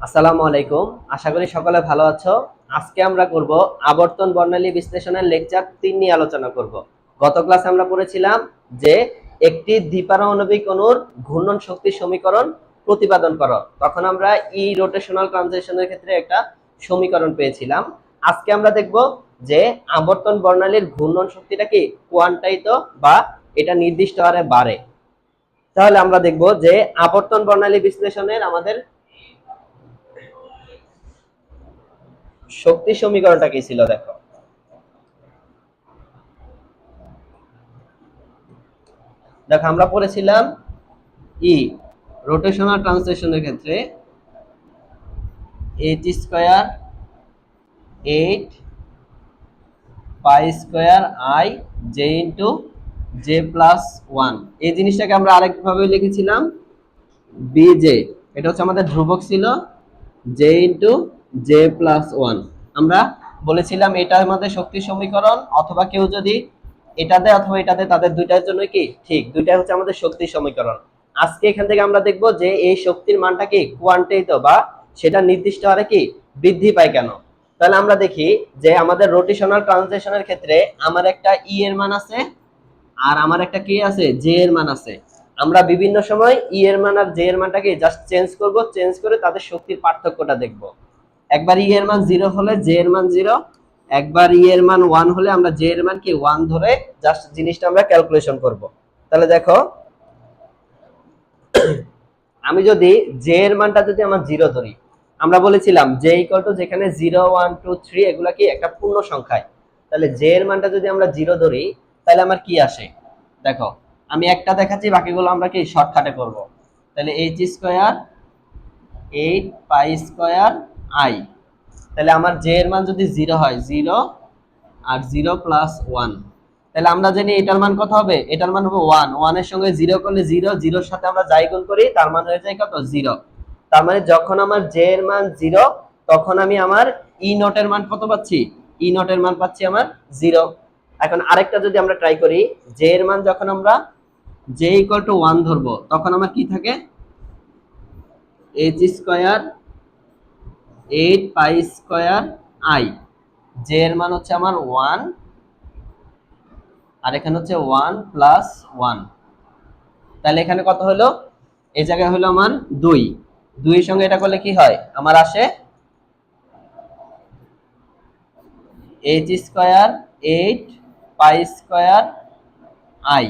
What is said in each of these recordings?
আসসালামু আলাইকুম। আশা করি সকলে ভালো আছো। আজকে আমরা করব আবর্তন বর্ণালী বিশ্লেষণের লেকচার তিন নিয়ে আলোচনা করব। গত ক্লাসে আমরা পড়েছিলাম যে একটি দ্বিপারমাণবিক অণুর ঘূর্ণন শক্তি সমীকরণ প্রতিপাদন করো। তখন আমরা ই রোটেশনাল ট্রানজিশনের ক্ষেত্রে একটা সমীকরণ পেয়েছিলাম। আজকে আমরা দেখব যে আবর্তন বর্ণালীর ঘূর্ণন শক্তিটা কি কোয়ান্টাইত বা এটা নির্দিষ্ট হারে বাড়ে। তাহলে আমরা দেখব যে আবর্তন বর্ণালী বিশ্লেষণের আমাদের শক্তি সমীকরণটা কি ছিল দেখো? দেখো, আমরা পড়েছিলাম ই রোটেশনাল ট্রান্সলেশনের ক্ষেত্রে H square eight pi square I J into J plus one এই জিনিসটাকে আমরা আরেকভাবে লিখেছিলাম বি জে এটা হচ্ছে আমাদের ধ্রুবক ছিল J into J plus one আমরা বলেছিলাম এটা আমাদের শক্তি সমীকরণ, অথবা কেউ যদি এটা দেয় অথবা এটা দেয়, তাদের দুইটার জন্য কি? ঠিক, দুইটাই হচ্ছে আমাদের শক্তি সমীকরণ। আজকে এখান থেকে আমরা দেখব যে এই শক্তির মানটা কি কোয়ান্টাইত বা সেটা নির্দিষ্ট হারে কি বৃদ্ধি পায় কেন? তাহলে আমরা দেখি যে আমাদের রোটেশনাল ট্রানজিশনের ক্ষেত্রে আমার একটা ই এর মান আছে আর আমার একটা কি আছে জে এর মান আছে। আমরা বিভিন্ন সময় ই এর মান আর জে এর মানটাকে জাস্ট চেঞ্জ করব চেঞ্জ করে তাদের শক্তির পার্থক্যটা দেখব। একবার ই এর মান জিরো হলে জে এর মান জিরো একবার ই এর মান ওয়ান হলে আমরা জে এর মান কি ওয়ান ধরে জাস্ট জিনিসটা আমরা ক্যালকুলেশন করব। তাহলে দেখো, আমি যদি জে এর মানটা যদি আমার জিরো ধরি, আমরা বলেছিলাম জে ইকুয়াল টু যেখানে জিরো ওয়ান টু থ্রি এগুলা কি একটা পূর্ণ সংখ্যায়। তাহলে জে এর মানটা যদি আমরা জিরো ধরি, তাহলে আমার কি আসে? দেখো, আমি একটা দেখাচ্ছি, বাকিগুলো আমরা কি শর্টকাটে করব। তাহলে H square eight pi square I. তাহলে আমার জে এর মান যদি জিরো হয় জিরো আর জিরো প্লাস ওয়ান তাহলে আমরা জানি এটার মান কত হবে? এটার মান হবে ওয়ান ওয়ানের সঙ্গে জিরো করলে জিরো জিরোর সাথে আমরা যাই গুণ করি, তার মান হয়ে যায় কত? জিরো তার মানে যখন আমার জে এর মান জিরো তখন আমি আমার ই নটের মান কত পাচ্ছি? ই নটের মান পাচ্ছি আমার জিরো এখন আরেকটা যদি আমরা ট্রাই করি জে এর মান যখন আমরা জে ইকুয়াল টু ওয়ান ধরবো, তখন আমার কি থাকে? H square eight pi square I J এর মান হচ্ছে আমার ওয়ান আর এখানে হচ্ছে ওয়ান প্লাস ওয়ান তাহলে এখানে কত হলো? এই জায়গায় হলো আমার দুই। দুইয়ের সঙ্গে এটা করলে কি হয়? আমার আসে H square eight pi square I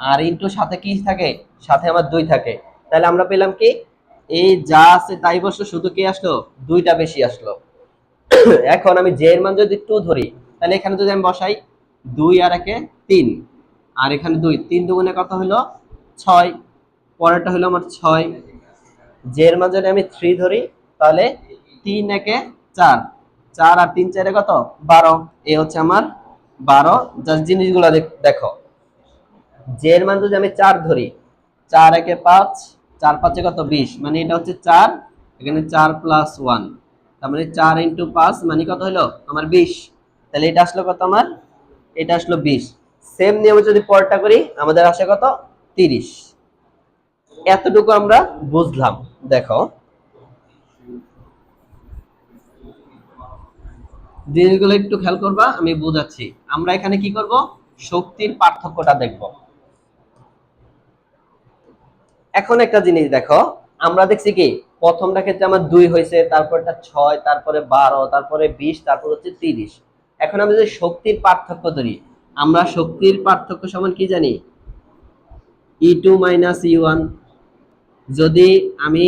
R into সাথে কি থাকে? সাথে আমার দুই থাকে। তাহলে আমরা পেলাম কি? এই যা আছে তাই বসল, শুধু কি আসলো? দুইটা বেশি আসলো। এখন আমি জে এর মান যদি টু ধরি, তাহলে এখানে যদি আমি বসাই দুই আর একে তিন, আর এখানে দুই, তিন দুগুণে কত হলো? ছয়। পরেরটা হলো আমার ছয়। জে এর মান যদি আমি থ্রি ধরি, তাহলে তিন একে চার। চার আর তিন চারে কত? বারো। এ হচ্ছে আমার বারো। জাস্ট জিনিসগুলো দেখ- দেখো। জে এর মান যদি আমি চার ধরি, চার একে পাঁচ চার পাঁচে কত? বিশ। মানে এটা হচ্ছে চার, এখানে চার প্লাস ওয়ান তার মানে চার ইন্টু পাঁচ মানে কত হলো? আমার বিশ। তাহলে এটা আসলো কত আমার? এটা আসলো বিশ। সেম নিয়মে যদি পরটা করি, আমাদের আসে কত? তিরিশ। এতটুকু আমরা বুঝলাম। দেখো। জিনিসগুলো একটু খেয়াল করবা, আমি বুঝাচ্ছি। আমরা এখানে কি করব? শক্তির পার্থক্যটা দেখব। এখন একটা জিনিস দেখো, আমরা দেখছি কি, প্রথমটা ক্ষেত্রে আমার দুই হয়েছে, তারপরটা ছয়, তারপরে বারো, তারপরে বিশ, তারপর হচ্ছে তিরিশ। এখন আমরা যদি শক্তির পার্থক্য ধরি, আমরা শক্তির পার্থক্য সমান কি জানি? E two minus E one যদি আমি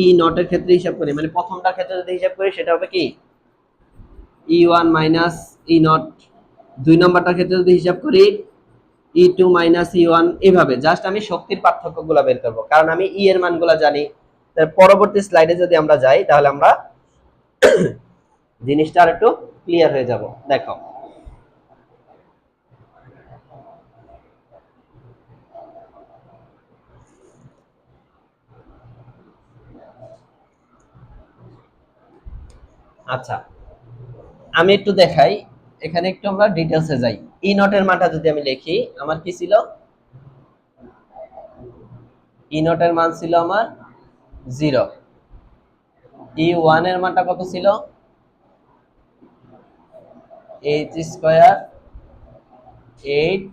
ই নটের ক্ষেত্রে হিসাব করি মানে প্রথমটার ক্ষেত্রে যদি হিসাব করি, সেটা হবে কি? E one minus E naught দুই নম্বরটার ক্ষেত্রে যদি হিসাব করি E two minus E one এভাবে। জাস্ট আমি শক্তির পার্থক্যগুলো বের করব। কারণ আমি ই এর মানগুলো জানি। পরবর্তী স্লাইডে যদি আমরা যাই, তাহলে আমরা জিনিসটা আর একটু ক্লিয়ার হয়ে যাব। দেখো। আচ্ছা। আমি একটু দেখাই। এখানে একটু আমরা ডিটেলসে যাই। ই নটের মানটা যদি আমি লিখি, আমার কি ছিল? ই নটের মান ছিল আমার জিরো। ই ওয়ানের মানটা কত ছিল? H square eight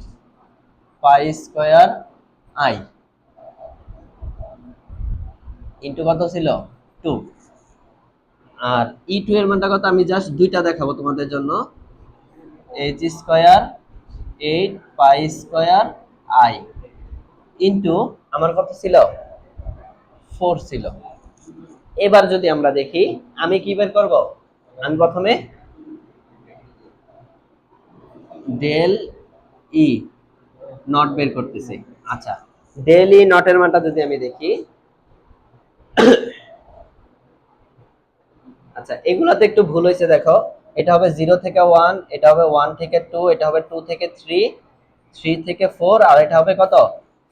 pi square I. Into কত ছিল? টু। আর ই টু এর মানটা কত? আমি জাস্ট দুইটা দেখাবো তোমাদের জন্য। H square eight pi square I into আমার কত ছিল? ফোর ছিল। এবার যদি আমরা দেখি আমি কি বের করব? আমি প্রথমে ডেল ই নট বের করতেছি। আচ্ছা ডেল ই নটের মানটা যদি আমি দেখি আচ্ছা এগুলাতে একটু ভুল হয়েছে দেখো। এটা হবে জিরো থেকে ওয়ান এটা হবে ওয়ান থেকে টু এটা হবে টু থেকে থ্রি থ্রি থেকে ফোর আর এটা হবে কত?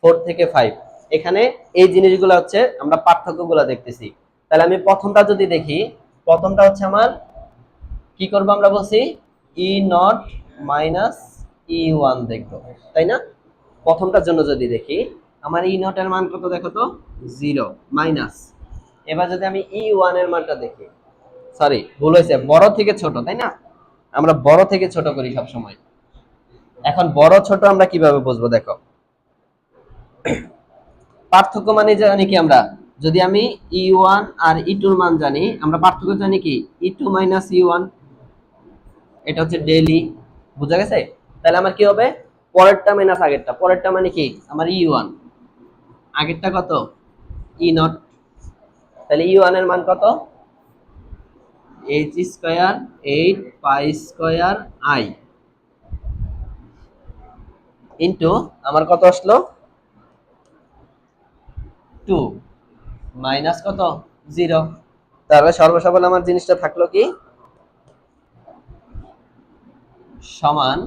ফোর থেকে ফাইভ এখানে এই জিনিসগুলো হচ্ছে আমরা পার্থক্যগুলো দেখতেছি। তাহলে আমি প্রথমটা যদি দেখি, প্রথমটা হচ্ছে আমার, কি করব আমরা বলছি? E naught minus E one দেখব, তাই না? প্রথমটার জন্য যদি দেখি, আমার ই নটের মান কত দেখো তো? জিরো মাইনাস এবার যদি আমি ই ওয়ানের মানটা দেখি সরি ভুল হয়েছে। বড় থেকে ছোট, তাই না? আমরা বড় থেকে ছোট করি সব সময় এখন বড়, ছোট আমরা কীভাবে বুঝব, দেখো? পার্থক্য মানে জানি কি আমরা? যদি আমি ই ওয়ান আর ই টুর মান জানি, আমরা পার্থক্য জানি কি? E two minus E one এটা হচ্ছে ডেলি বুঝা গেছে? তাহলে আমার কি হবে? পরেরটা মাইনাস আগেরটা। পরেরটা মানে কি? আমার ই ওয়ান আগেরটা কত? ই নট তাহলে ই ওয়ানের মান কত? H square eight pi square I into আমার কত আসলো? টু মাইনাস কত? জিরো তাহলে সর্বসফল আমার জিনিসটা থাকল কি? সমান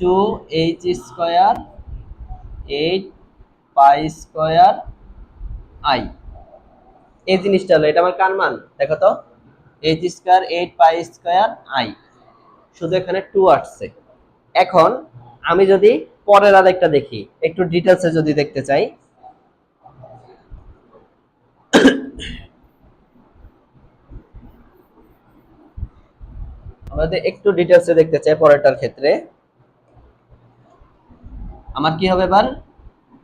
two H square eight pi square I এই জিনিসটা হলো, এটা আমার কার মান? দেখো তো H square eight pi square I শুধু এখানে টু আসছে। এখন আমি যদি পরের আরেকটা দেখি, একটু ডিটেলসে যদি দেখতে চাই। আমরা একটু ডিটেলসে দেখতে চাই পরেরটার ক্ষেত্রে। আমার কি হবে এবার?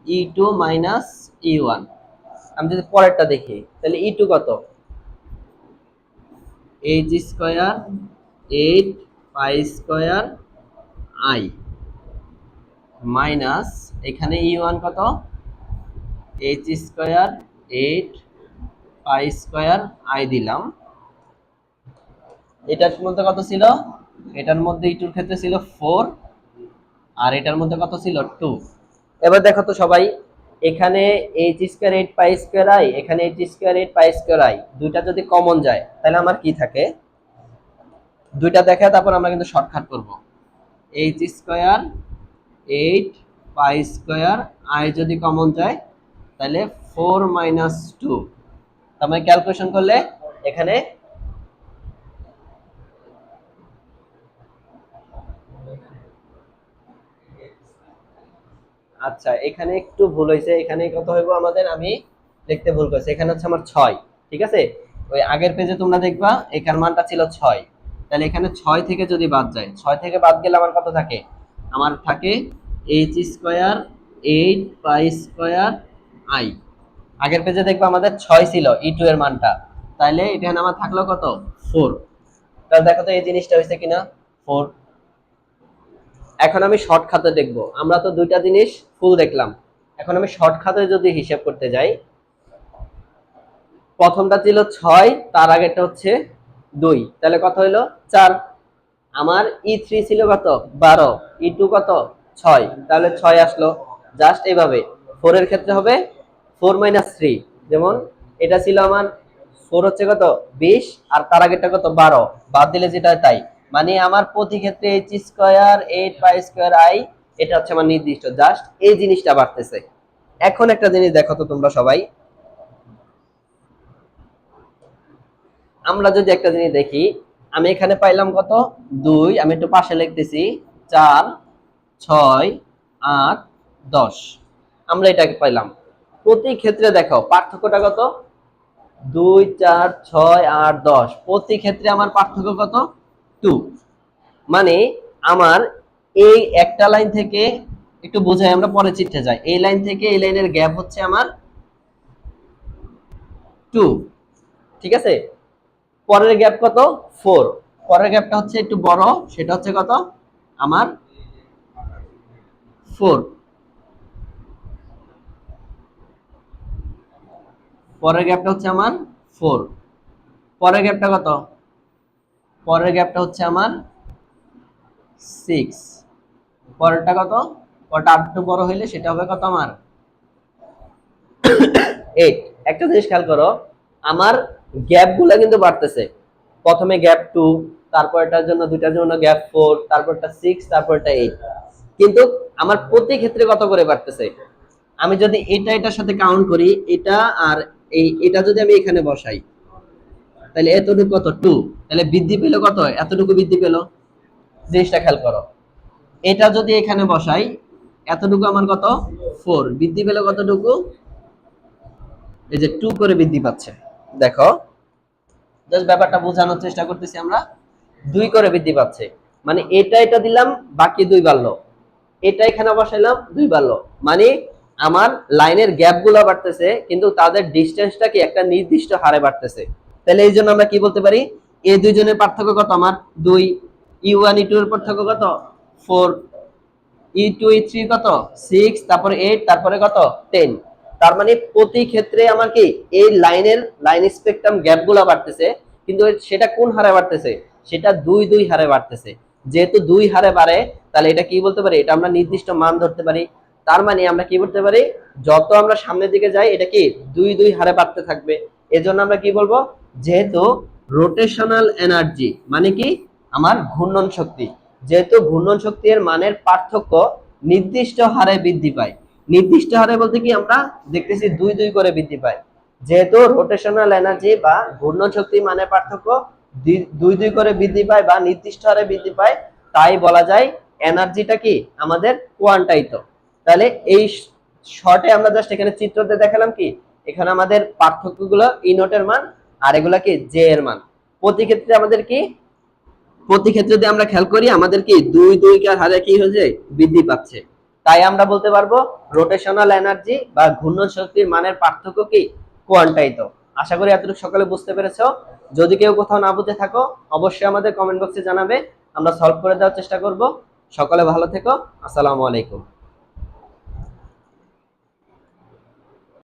E two minus E one আমি যদি পরেরটা দেখি, তাহলে ই টু কত? H square eight pi square I minus এখানে ই ওয়ান কত? H square eight pi square I দিলাম। এটার মধ্যে কত ছিল? এটার মধ্যে ইটুর ক্ষেত্রে ছিল ফোর আর এটার মধ্যে কত ছিল? টু এবার দেখো তো সবাই এখানে H square eight pi square I এখানে H square eight pi square I দুইটা যদি কমন যায়, তাহলে আমার কি থাকে? দুইটা দেখা তারপর আমরা কিন্তু শর্টকাট করব। H square eight pi square I যদি কমন যায়, তাহলে ফোর মাইনাস টু তার মানে ক্যালকুলেশন করলে এখানে আচ্ছা এখানে একটু ভুল হয়েছে। এখানে কত হইব আমাদের? আমি দেখতে ভুল করছি। এখানে হচ্ছে আমার ছয়, ঠিক আছে? ওই আগের পেজে তোমরা দেখবা, এখান মানটা ছিল ছয়। তাহলে এখানে ছয় থেকে যদি বাদ যায়, ছয় থেকে বাদ গেলে আমার কত থাকে? আমার থাকে H square eight pi square I আগের পেজে দেখবা আমাদের ছয় ছিল ই টু এর মানটা। তাহলে এখানে আমার থাকল কত? ফোর তাহলে দেখো তো এই জিনিসটা হয়েছে কিনা? ফোর এখন আমি শর্ট খাতে দেখব। আমরা তো দুইটা জিনিস ফুল দেখলাম। এখন আমি শর্ট খাতে যদি হিসাব করতে যাই, প্রথমটা ছিল ছয়, তার আগেরটা হচ্ছে দুই। তাহলে কত হইল? চার। আমার ই থ্রি ছিল কত? বারো। ই টু কত? ছয়। তাহলে ছয় আসলো। জাস্ট এইভাবে। ফোরের ক্ষেত্রে হবে ফোর মাইনাস থ্রি যেমন এটা ছিল আমার ফোর হচ্ছে কত? বিশ। আর তার আগেরটা কত? বারো। বাদ দিলে যেটা তাই। মানে আমার প্রতি ক্ষেত্রে H square eight pi square I এটা হচ্ছে আমার নির্দিষ্ট জাস্ট এই জিনিসটা বাড়তেছে। এখন একটা জিনিস দেখো তো তোমরা সবাই। আমরা যদি একটা জিনিস দেখি, আমি এখানে পাইলাম কত? দুই, আমি একটু পাশে লিখতেছি, চার, ছয়, আট, দশ। আমরা এটাকে পাইলাম। প্রতি ক্ষেত্রে দেখো, পার্থক্যটা কত? দুই, চার, ছয়, আট, দশ। প্রতি ক্ষেত্রে আমার পার্থক্য কত? টু মানে আমার এই একটা লাইন থেকে একটু বোঝাই, আমরা পরে চিত্রে যাই। এই লাইন থেকে এই লাইনের গ্যাপ হচ্ছে আমার টু ঠিক আছে? পরের গ্যাপ কত? ফোর পরের গ্যাপটা হচ্ছে একটু বড়, সেটা হচ্ছে কত? আমার ফোর পরের গ্যাপটা হচ্ছে আমার ফোর পরের গ্যাপটা কত? পরের গ্যাপটা হচ্ছে আমার সিক্স পরেরটা কত? পরেরটা আরেকটু বড় হইলে সেটা হবে কত আমার? এইট একটা জিনিস খেয়াল করো, আমার গ্যাপগুলা কিন্তু বাড়তেছে। প্রথমে গ্যাপ টু তারপরটার জন্য, দুইটার জন্য গ্যাপ ফোর তারপরটা সিক্স তারপরটা এইট কিন্তু আমার প্রতি ক্ষেত্রে কত করে বাড়তেছে? আমি যদি এটা, এটার সাথে কাউন্ট করি, এটা আর এই, এটা যদি আমি এখানে বসাই তাহলে এতটুকু কত? টু তাহলে বৃদ্ধি পেল কত? এতটুকু বৃদ্ধি পেল? জিনিসটা খেয়াল করো। এটা যদি এখানে বসাই, এতটুকু আমার কত? ফোর বৃদ্ধি পেল কতটুকু? এই যে টু করে বৃদ্ধি পাচ্ছে। দেখো জাস্ট ব্যাপারটা বোঝানোর চেষ্টা করতেছি আমরা। দুই করে বৃদ্ধি পাচ্ছে। মানে এটা এটা দিলাম, বাকি দুই বাড়লো। এটা এখানে বসাইলাম, দুই বাড়লো। মানে আমার লাইনের গ্যাপগুলো বাড়তেছে, কিন্তু তাদের ডিস্টেন্সটা কি? একটা নির্দিষ্ট হারে বাড়তেছে। তাহলে এই জন্য আমরা কি বলতে পারি? এই দুইজনের পার্থক্য কত আমার? দুই। ই ওয়ান ই টু এর পার্থক্য কত? Four E two E three কত? সিক্স তারপরে এইট তারপরে কত? টেন তার মানে প্রতি ক্ষেত্রে আমার কি? এই লাইনের, লাইন স্পেকট্রাম গ্যাপগুলা বাড়তেছে, কিন্তু সেটা কোন হারে বাড়তেছে? সেটা দুই দুই হারে বাড়তেছে। যেহেতু দুই হারে বাড়ে, তাহলে এটা কি বলতে পারি? এটা আমরা নির্দিষ্ট মান ধরতে পারি। তার মানে আমরা কি বলতে পারি? যত আমরা সামনের দিকে যাই, এটা কি? দুই দুই হারে বাড়তে থাকবে। এজন্য আমরা কি বলব? যেহেতু রোটেশনাল এনার্জি মানে কি? আমার ঘূর্ণন শক্তি। যেহেতু ঘূর্ণন শক্তির মানের পার্থক্য নির্দিষ্ট হারে বৃদ্ধি পায়। নির্দিষ্ট হারে বলতে কি আমরা দেখতেছি দুই দুই করে বৃদ্ধি পায়। যেহেতু রোটেশনাল এনার্জি বা ঘূর্ণন শক্তি মানের পার্থক্য দুই দুই করে বৃদ্ধি পায় বা নির্দিষ্ট হারে বৃদ্ধি পায়, তাই বলা যায় এনার্জিটা কি? আমাদের কোয়ান্টাইত তাহলে এই শর্টে আমরা জাস্ট এখানে চিত্রতে দেখালাম কি? এখানে আমাদের পার্থক্যগুলো ই নোটের মান আর এগুলা কি জে এর মান। প্রতি ক্ষেত্রে আমাদের কি? প্রতি ক্ষেত্রে যদি আমরা খেয়াল করি, আমাদের কি দুই দুই কার হারে কি হয়েছে? বৃদ্ধি পাচ্ছে। তাই আমরা বলতে পারব রোটেশনাল এনার্জি বা ঘূর্ণন শক্তির মানের পার্থক্য কি? কোয়ান্টাইত আশা করি এতটুকু সকালে বুঝতে পেরেছ। যদি কেউ কোথাও না বুঝে থাকো, অবশ্যই আমাদের কমেন্ট বক্সে জানাবে। আমরা সলভ করে দেওয়ার চেষ্টা করব। সকালে ভালো থেকো। আসসালামু আলাইকুম।